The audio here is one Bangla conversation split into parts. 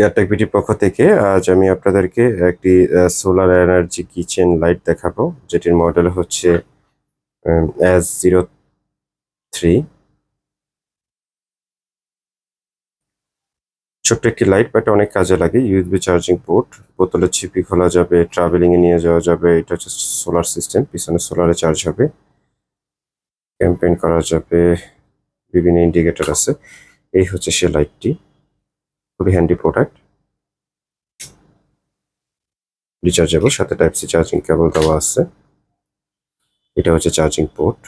এয়ারটেক বিটির পক্ষ থেকে আজ আমি আপনাদেরকে একটি সোলার এনার্জি কিচেন লাইট দেখাবো, যেটির মডেল হচ্ছে এস জিরো থ্রি ছোট্ট একটি লাইট বাট অনেক কাজে লাগে ইউএসবি চার্জিং পোর্ট বোতলের ছিপি খোলা যাবে ট্রাভেলিং এ নিয়ে যাওয়া যাবে, এটা হচ্ছে সোলার সিস্টেম পিছনে সোলারে চার্জ হবে। ক্যাম্পেইন করা যাবে, বিভিন্ন ইন্ডিকেটর আছে, এই হচ্ছে সে লাইটটি খুবই হ্যান্ডি প্রোডাক্ট রিচার্জেবল সাথে টাইপ সি চার্জিং কেবল দেওয়া আছে। এটা হচ্ছে চার্জিং পোর্ট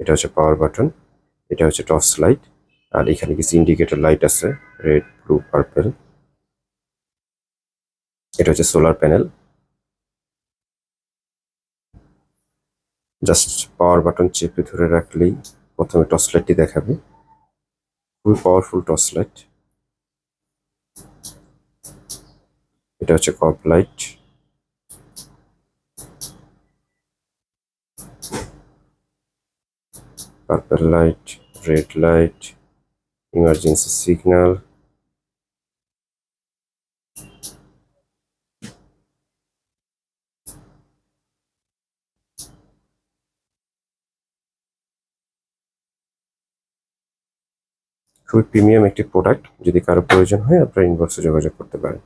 এটা হচ্ছে পাওয়ার বাটন এটা হচ্ছে টর্চ লাইট আর এখানে কিছু ইন্ডিকেটর লাইট আছে রেড ব্লু পার্পল এটা হচ্ছে solar panel just power button চেপে ধরে রাখলেই প্রথমে টর্চ লাইটটি দেখাবে। খুবই পাওয়ারফুল টর্চ লাইট এটা হচ্ছে cop light purple light red light emergency signal খুবই প্রিমিয়াম একটি প্রোডাক্ট যদি কারও প্রয়োজন হয় আপনারা ইনবক্সে যোগাযোগ করতে পারেন।